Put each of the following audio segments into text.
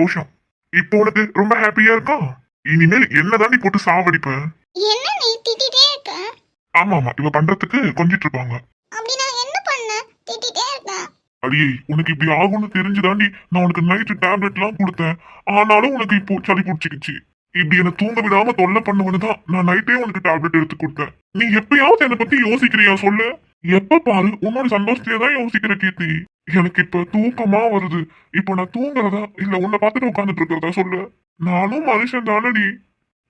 சந்தோஷம். இப்போ உனக்கு ரொம்ப ஹாப்பியா இருக்கா? இனிமேல் என்னதான் நீ போட்டு சாவடிப்ப? என்ன நீ திட்டிட்டே இருக்க? ஆமா ஆமா இவ பண்றதுக்கு கொஞ்சிட்டு இருப்பாங்க. அப்படி நான் என்ன பண்ண? திட்டிட்டே இருக்க? அடியே உனக்கு இப்படி ஆகும்னு தெரிஞ்சுதாண்டி நான் உனக்கு நைட்டு டேப்லெட்லாம் கொடுத்தேன். ஆனாலும் உனக்கு இப்போ சளி பிடிச்சிக்கிச்சு. இப்படி என்ன தூங்க விடாம தொல்லை பண்ணுவனு தான் நான் நைட்டே உனக்கு டேப்லெட் எடுத்து கொடுத்தேன். நீ எப்பயாவது என்னை பத்தி யோசிக்கிறியா சொல்லு? எப்ப பாரு உன்னோட சந்தோஷத்தையே தான் யோசிக்கிற கீர்த்தி. எனக்கு இப்ப தூக்கமா வருது. இப்போ நான் தூங்குறதா இல்ல உன்னை பார்த்துட்டு உட்காந்துட்டு இருக்கிறதா சொல்லு. நானும் மனுஷன் தானடி.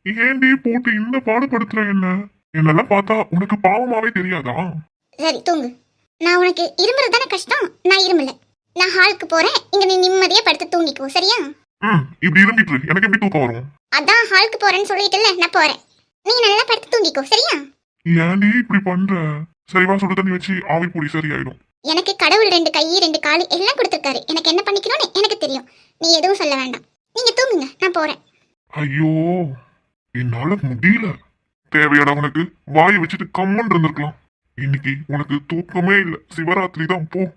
ஏன்டி போட்டு இந்த பாடுபடுத்துற என்ன? என்னெல்லாம் பார்த்தா உனக்கு பாவமாவே தெரியாதா? சரி தூங்கு. நான் உனக்கு இருமுறது தானே கஷ்டம்? நான் இருமல நான் ஹாலுக்கு போறேன். இங்க நீ நிம்மதியா படுத்து தூங்கிக்கோ சரியா? ம் இப்படி இருந்துட்டு இரு. எனக்கு எப்படி தூக்கம் வரும்? அதான் ஹாலுக்கு போறேன்னு சொல்லிட்டல நான் போறேன். நீ நல்லா படுத்து தூங்கிக்கோ சரியா? ஏன்டி இப்படி பண்ற? சரிவா சுடு தண்ணி வச்சு ஆவி பொடி சரியாயிடும். எனக்கு கடவுள் ரெண்டு கை ரெண்டு கால் எல்லாம் கொடுத்துருக்காரு. எனக்கு என்ன பண்ணிக்கணும்னு எனக்கு தெரியும். நீ எதுவும் சொல்ல வேண்டாம். நீங்க தூங்குங்க நான் போறேன். ஐயோ என்னால முடியல. தேவையாடா உனக்கு? வாயை வச்சுட்டு கம்மன் இருந்திருக்கலாம். இன்னைக்கு உனக்கு தூக்கமே இல்ல. சிவராத்திரி தான் போ.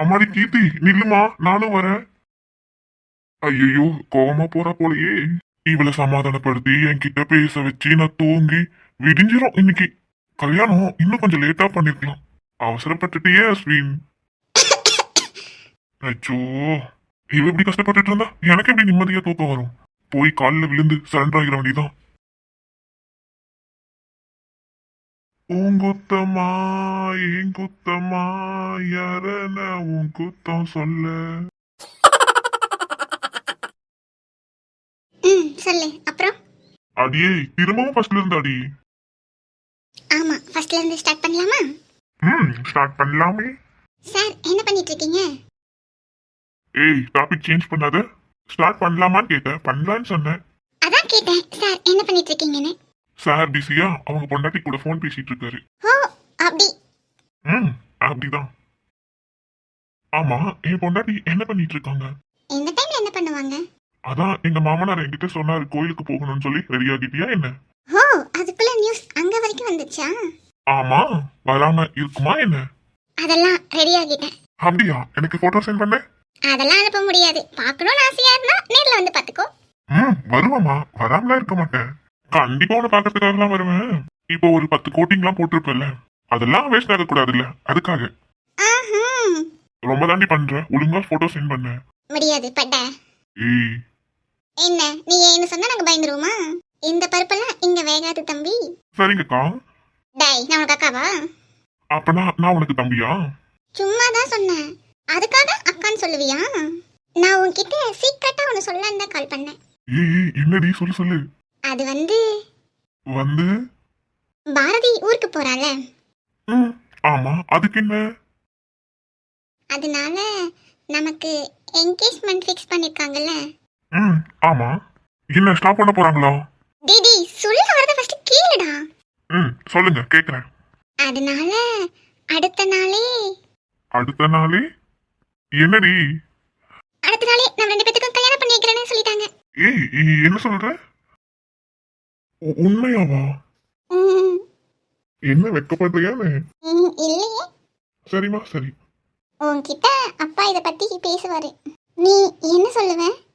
அம்மாடி கீர்த்தி நில்லுமா? நானும் வரேன். ஐயோ கோவமா போறா போலயே. இவளை சமாதானப்படுத்தி என்கிட்ட பேச வச்சு நான் தூங்கி விடிஞ்சிரும் இன்னைக்கு. கல்யாணம் இன்னும் கொஞ்சம் லேட்டா பண்ணிருக்கலாம். அவசரப்பட்டுட்டியே அஸ்வின். அச்சோ இவ இப்படி கஷ்டப்பட்டுட்டு இருந்தா? எனக்கு எப்படி நிம்மதியா தூக்கம் வரும்? போய் காலில் விழுந்து சரண்டர் ஆகிற வேண்டியதான் உங்குத்தமா எங்குத்தமா யாரன உன் குத்தம் சொல்ல? ம் சொல்லு. அப்புறம்? அடியே திரும்பவும் ஃபர்ஸ்ட்ல இருந்து அடி ஆமா ஃபர்ஸ்ட்ல இருந்து ஸ்டார்ட் பண்ணலாமா? ம் ஸ்டார்ட் பண்ணலாமே. சார் என்ன பண்ணிட்டு இருக்கீங்க ஏய் டாபிக் சேஞ்ச் பண்ணாத. ஸ்டார்ட் பண்ணலாமான்னு கேட்டேன். பண்ணலான்னு சொன்னேன். அதான் கேட்டேன். சார் என்ன பண்ணிட்டு இருக்கீங்கன்னு சார் பிஸியா அவங்க பொண்டாட்டி கூட ஃபோன் பேசிட்டு இருக்காரு ஓ அப்படி. ம் அப்படிதான். ஆமா என் பொண்டாட்டி என்ன பண்ணிட்டு இருக்காங்க இந்த டைம்ல என்ன பண்ணுவாங்க? அதான் எங்க மாமனார் என்கிட்ட சொன்னாரு கோயிலுக்கு போகணும்னு சொல்லி. ரெடி ஆகிட்டியா என்ன ஓ அதுக்குள்ள நியூஸ் அங்க வரைக்கும் வந்துச்சா? ஆமா வராம இருக்குமா என்ன? அதெல்லாம் ரெடி ஆகிட்டேன். அப்படியா? எனக்கு போட்டோ சென்ட் பண்ண. அதெல்லாம் அனுப்ப முடியாது. பார்க்கணும்னு ஆசையா இருந்தா நேர்ல வந்து பாத்துக்கோ ம் வருவாமா வராமலாம் இருக்க மாட்டேன். கண்டிப்பா உன்னை பார்க்கறதுக்காகலாம் வருவேன். இப்போ ஒரு பத்து கோட்டிங்லாம் போட்டிருப்பேன்ல. அதெல்லாம் வேஸ்ட் ஆக கூடாதுல்ல அதுக்காக ரொம்ப தாண்டி பண்ற. ஒழுங்கா போட்டோ சென்ட் பண்ண. முடியாது பட்ட. ஏய். என்ன? நீ ஏன்னு சொன்னா நாங்க பயந்துருவோமா? இந்த பருப்பெல்லாம் இங்க வேகாது தம்பி. சரிங்கக்கா. டேய் நான் உனக்கு அக்காவா? அப்பனா நான் உனக்கு தம்பியா? சும்மா தான் சொன்னேன். அதுக்காக அக்கான்னு சொல்லுவியா? நான் உன்கிட்ட சீக்கிரட்டா ஒன்று சொல்லலான்னு தான் கால் பண்ணேன். ஏய் என்னடி? சொல்லு சொல்லு. அது வந்து வந்து? பாரதி ஊருக்கு போறால ம் ஆமா. அதுக்கு என்ன? அதனால நமக்கு என்கேஜ்மெண்ட் ஃபிக்ஸ் பண்ணிருக்காங்கல்ல. ம் ஆமா. என்ன ஸ்டாப் பண்ண போறாங்களா? டிடி சொல்ல வரத ஃபர்ஸ்ட் கேளுடா. ம் சொல்லுங்க கேக்குறேன். அதனால அடுத்த நாளே. அடுத்த நாளே? என்னடி? அடுத்த நாளே நம்ம ரெண்டு பேத்துக்கும் கல்யாணம் பண்ணி வைக்கிறேன்னு சொல்லிட்டாங்க. ஏய் இ- என்ன சொல்ற? உ- உண்மையாவா? ம், என்ன வெக்கப்படுறியானே ம், இல்லையே. சரிம்மா சரி. உன்கிட்ட அப்பா இதை பத்தி பேசுவாரு. நீ என்ன சொல்லுவ?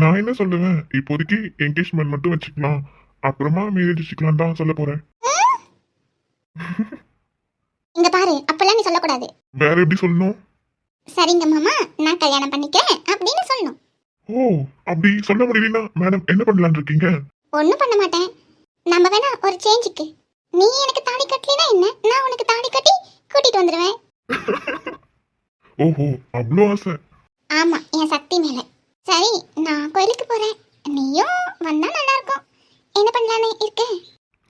நான் என்ன சொல்லுவேன்? இப்போதைக்கு என்கேஜ்மெண்ட் மட்டும் வச்சுக்கலாம் அப்புறமா மேரேஜ் வச்சுக்கலாம் தான் சொல்ல போறேன். இங்க பாரு அப்பெல்லாம் நீ சொல்லக்கூடாது. வேற எப்படி சொல்லணும்? சரிங்க மாமா நான் கல்யாணம் பண்ணிக்கிறேன் அப்படின்னு சொல்லணும். ஓ அப்படி சொல்ல முடியலன்னா மேடம் என்ன பண்ணலாம்னு இருக்கீங்க? ஒன்றும் பண்ண மாட்டேன். நம்ம வேணா ஒரு சேஞ்சுக்கு நீ எனக்கு தாலி கட்டலினா என்ன? நான் உனக்கு தாலி கட்டி கூட்டிட்டு வந்துடுவேன் ஓஹோ அவ்வளோ ஆசை. ஆமா என் சக்தி மேல. சரி நான் கோயிலுக்கு போறேன். நீயும் வந்தா நல்லா இருக்கும் என்ன பண்ணலான்னு இருக்கேன்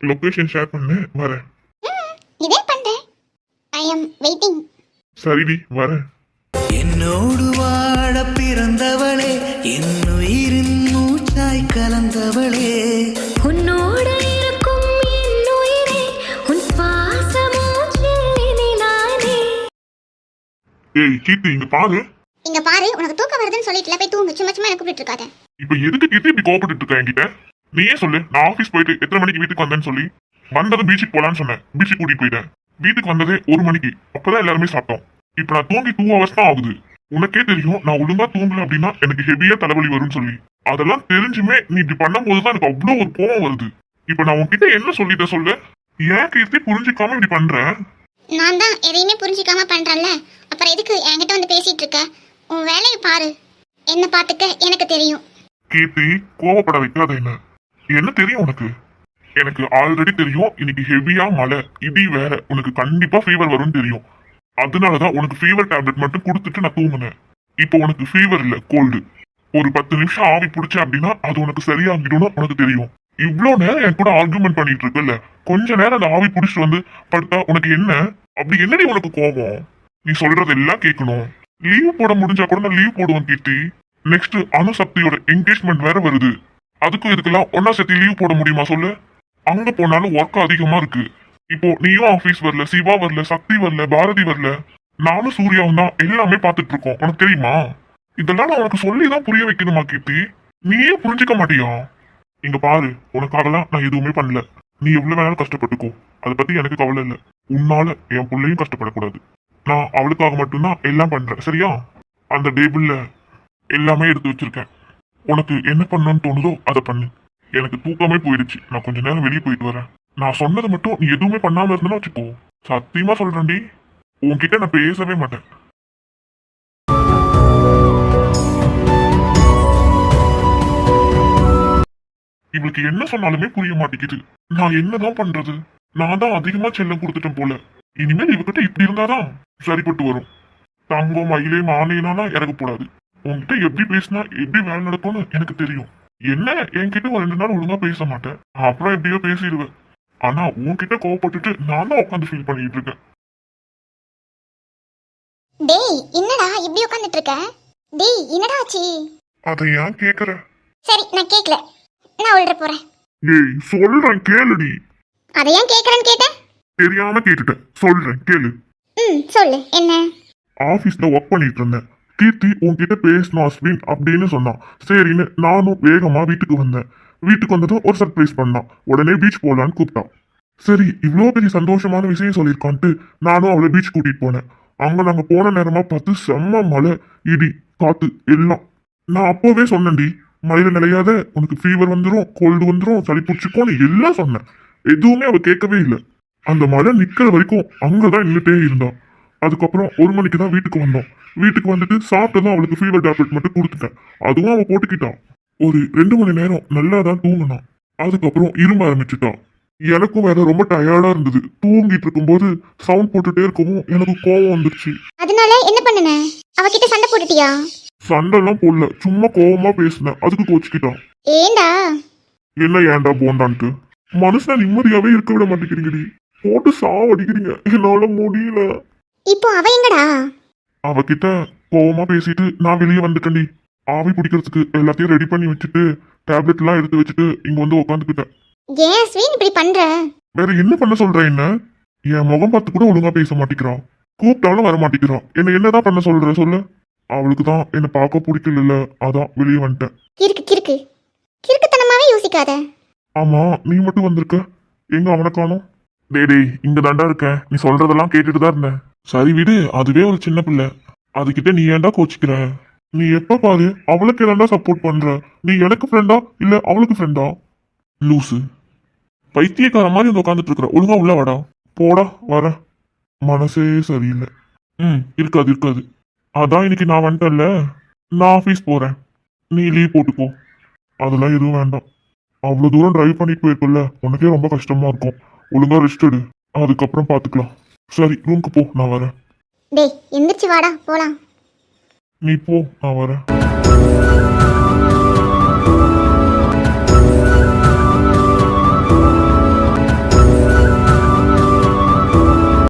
லொகேஷன் ஷேர் பண்ணு வரேன். இதே பண்றேன். ஐ எம் வெயிட்டிங் சரிடி வரேன். என்னோடு வாழ பிறந்தவளே என்னுயிரின் மூச்சாய் கலந்தவளே. உன்னோடு இருக்கும் உன் ஏய் கீர்த்தி இங்க பாரு. இங்க பாரு உனக்கு தூக்கம் வருதுன்னு சொல்லிட்டுல போய் தூங்கு சும்மா சும்மா எனக்கு கூப்பிட்டு இருக்காத. இப்ப எதுக்கு கீர்த்தி இப்படி கோபப்பட்டு இருக்க என்கிட்ட? நீயே சொல்லு நான் ஆபீஸ் போயிட்டு எத்தனை மணிக்கு வீட்டுக்கு வந்தேன்னு சொல்லி. வந்ததும் பீச்சுக்கு போலான்னு சொன்னேன். பீச்சுக்கு கூட்டிட்டு போயிட்டேன். வீட்டுக்கு வந்ததே ஒரு மணிக்கு. அப்பதான் எல்லாருமே சாப்பிட்டோம். இப்ப நான் தூங்கி டூ ஹவர்ஸ் தான் ஆகுது. உனக்கே தெரியும் நான் ஒழுங்கா தூங்கல அப்படின்னா எனக்கு ஹெவியா தலைவலி வரும்னு சொல்லி. அதெல்லாம் தெரிஞ்சுமே நீ இப்படி பண்ணும்போது தான் எனக்கு அவ்வளவு ஒரு கோவம் வருது. இப்ப நான் உன்கிட்ட என்ன சொல்லிட்ட சொல்லு? ஏன் கீர்த்தி புரிஞ்சுக்காம இப்படி பண்ற? நான் தான் எதையுமே புரிஞ்சுக்காம பண்றேன்ல. அப்புறம் எதுக்கு என்கிட்ட வந்து பேசிட்டு இருக்க? உன் வேலையை பாரு. என்ன பாத்துக்க எனக்கு தெரியும். கீர்த்தி கோவப்பட வைக்காத என்ன? என்ன தெரியும் உனக்கு? எனக்கு ஆல்ரெடி தெரியும் இன்னைக்கு ஹெவியா மழை. இடி வேற உனக்கு கண்டிப்பா ஃபீவர் வரும்னு தெரியும். அதனாலதான் உனக்கு ஃபீவர் டேப்லெட் மட்டும் கொடுத்துட்டு நான் தூங்குனேன். இப்போ உனக்கு ஃபீவர் இல்ல கோல்டு ஒரு பத்து நிமிஷம் ஆவி பிடிச்ச அப்படின்னா அது உனக்கு சரியாகிடும்னு உனக்கு தெரியும். இவ்வளோ நேரம் என் கூட ஆர்குமெண்ட் பண்ணிட்டு இருக்குல்ல கொஞ்ச நேரம் அந்த ஆவி பிடிச்சிட்டு வந்து படுத்தா உனக்கு என்ன? அப்படி என்னடி உனக்கு கோபம்? நீ சொல்றதெல்லாம் கேட்கணும் லீவ் போட முடிஞ்சா கூட நான் லீவ் போடுவேன் கீர்த்தி. நெக்ஸ்ட் அணுசக்தியோட என்கேஜ்மெண்ட் வேற வருது. அதுக்கும் இதுக்கெல்லாம் ஒன்னா சேர்த்து லீவ் போட முடியுமா சொல்லு? அங்க போனாலும் ஒர்க் அதிகமா இருக்கு. இப்போ நீயும் ஆபீஸ் வரல சிவா வரல சக்தி வரல பாரதி வரல. நானும் சூர்யாவும் தான் எல்லாமே பார்த்துட்டு இருக்கோம். உனக்கு தெரியுமா? இதெல்லாம் நான் உனக்கு சொல்லி தான் புரிய வைக்கணுமா கீர்த்தி? நீயே புரிஞ்சுக்க மாட்டியா? இங்க பாரு உனக்காகலாம் நான் எதுவுமே பண்ணல. நீ எவ்வளவு வேணாலும் கஷ்டப்பட்டுக்கோ. அதை பத்தி எனக்கு கவலை இல்லை. உன்னால என் பிள்ளையும் கஷ்டப்படக்கூடாது. நான் அவளுக்காக மட்டும்தான் எல்லாம் பண்றேன் சரியா? அந்த டேபிள்ல எல்லாமே எடுத்து வச்சிருக்கேன். உனக்கு என்ன பண்ணணும்னு தோணுதோ அதை பண்ணு. எனக்கு தூக்கமே போயிடுச்சு. நான் கொஞ்ச நேரம் வெளியே போயிட்டு வரேன். நான் சொன்னது மட்டும் நீ எதுவுமே பண்ணாம இருந்தேன்னு வச்சுக்கோ. சத்தியமா சொல்றேன்டி. உன்கிட்ட நான் பேசவே மாட்டேன். இவளுக்கு என்ன சொன்னாலுமே புரிய மாட்டேங்குது. நான் என்னதான் பண்றது? நான் தான் அதிகமா செல்லம் கொடுத்துட்டேன் போல. இனிமேல் இவகிட்ட இப்படி இருந்தாதான்? சரிப்பட்டு வரும். தங்கம் மயிலே மாலையினாலாம் இறங்கக்கூடாது. உன்கிட்ட எப்படி பேசினா எப்படி வேலை நடக்கும்னு எனக்கு தெரியும். என்ன? என்கிட்ட ஒரு ரெண்டு நாள் ஒழுங்கா பேச மாட்டேன். அப்புறம் எப்படியோ பேசிடுவேன். ஆனா உன்கிட்ட கோவப்பட்டுட்டு நான் தான் உட்காந்து ஃபீல் பண்ணிட்டு இருக்கேன். டேய் என்னடா இப்படி உட்காந்துட்டு இருக்க? டேய் என்னடா ஆச்சு? அதை ஏன் கேக்குற? சரி நான் கேட்கல நான் உள்ள போறேன். ஏய் சொல்றேன் கேளுடி. அதை ஏன் கேட்கறேன்னு கேட்டேன்? தெரியாம கேட்டுட்டேன். சொல்றேன் கேளு. ம் சொல்லு என்ன? ஆபீஸ்ல ஒர்க் பண்ணிட்டு இருந்தேன் கீர்த்தி உன்கிட்ட பேசணும் அஸ்வின் அப்படின்னு சொன்னான். சரின்னு நானும் வேகமா வீட்டுக்கு வந்தேன். வீட்டுக்கு வந்ததும் ஒரு சர்ப்ரைஸ் பண்ணான். உடனே பீச் போலான்னு கூப்பிட்டான். சரி இவ்வளோ பெரிய சந்தோஷமான விஷயம் சொல்லியிருக்கான்ட்டு நானும் அவளை பீச் கூட்டிட்டு போனேன். அங்க நாங்க போன நேரமா பார்த்து செம்ம மழை இடி காத்து எல்லாம். நான் அப்போவே சொன்னேன்டி மழையில நிலையாத உனக்கு ஃபீவர் வந்துடும் கோல்டு வந்துடும் சளி பிடிச்சிக்கோன்னு எல்லாம் சொன்னேன். எதுவுமே அவள் கேட்கவே இல்லை. அந்த மழை நிக்கிற வரைக்கும் அங்கதான் நின்றுட்டே இருந்தான். அதுக்கப்புறம் ஒரு மணிக்கு தான் வீட்டுக்கு வந்தோம் வீட்டுக்கு வந்துட்டு சாப்பிட்டதும் அவளுக்கு ஃபீவர் டேப்லெட் மட்டும் கொடுத்துட்டேன். அதுவும் அவ போட்டுக்கிட்டான். ஒரு ரெண்டு மணி நேரம் நல்லா தான் தூங்கினான். அதுக்கப்புறம் இரும்ப ஆரம்பிச்சுட்டான். எனக்கும் வேற ரொம்ப டயர்டா இருந்தது. தூங்கிட்டு இருக்கும்போது சவுண்ட் போட்டுட்டே இருக்கவும் எனக்கு கோவம் வந்துருச்சு. அதனால என்ன பண்ணுன? அவகிட்ட சண்டை போட்டுட்டியா? சண்டைலாம் போடல. சும்மா கோவமா பேசினேன். அதுக்கு கோச்சுக்கிட்டான். ஏண்டா? என்ன ஏன்டா போண்டான்ட்டு? மனுஷன் நிம்மதியாவே இருக்க விட மாட்டேங்கிறீங்கடி. போட்டு சாவடிக்கிறீங்க. என்னால முடியல. இப்போ அவ எங்கடா? அவகிட்ட கோவமா பேசிட்டு நான் வெளியே வந்துட்டேன்டி. ஆவி பிடிக்கிறதுக்கு எல்லாத்தையும் ரெடி பண்ணி வச்சுட்டு டேப்லெட் எல்லாம் எடுத்து வச்சுட்டு இங்க வந்து உட்காந்துக்கிட்டேன் ஏன் ஸ்வீன் இப்படி பண்ற? வேற என்ன பண்ண சொல்ற என்ன? என் முகம் பார்த்து கூட ஒழுங்கா பேச மாட்டேங்கிறான் கூப்பிட்டாலும் வர மாட்டேங்கிறான் என்ன என்னதான் பண்ண சொல்ற சொல்லு. அவளுக்கு தான் என்ன பார்க்க பிடிக்கல அதான் வெளியே வந்துட்டேன். கிறுக்கு கிறுக்கு. கிறுக்குத்தனமாவே யோசிக்காத. ஆமா நீ மட்டும் வந்திருக்க. எங்க அவனை காணோம்? டேய் டேய் இங்க தாண்டா இருக்கேன். நீ சொல்றதெல்லாம் கேட்டுட்டு தான் இருந்தேன். சரி விடு அதுவே ஒரு சின்ன பிள்ளை. அதுகிட்ட நீ ஏன்டா கோச்சிக்கிற? நீ எப்ப பாரு அவளுக்கு என்னடா சப்போர்ட் பண்ற? நீ எனக்கு ஃப்ரெண்டா இல்ல அவளுக்கு ஃப்ரெண்டா லூசு. பைத்தியக்கார மாதிரி வந்து உட்காந்துட்டு இருக்கிற. ஒழுங்கா உள்ள வாடா. போடா வர. மனசே சரியில்லை. ம் இருக்காது இருக்காது. அதான் இன்னைக்கு நான் வந்துட்டேன்ல. நான் ஆஃபீஸ் போறேன். நீ லீவ் போட்டுக்கோ அதெல்லாம் எதுவும் வேண்டாம். அவ்வளோ தூரம் டிரைவ் பண்ணிட்டு போயிருக்கல உனக்கே ரொம்ப கஷ்டமா இருக்கும். ஒழுங்கா ரெஸ்ட் எடு. அதுக்கப்புறம் பாத்துக்கலாம். சரி ரூம்க்கு போ. நான் வரேன். டேய் எந்திரிச்சு வாடா போலாம். நீ போ. நான் வரேன்.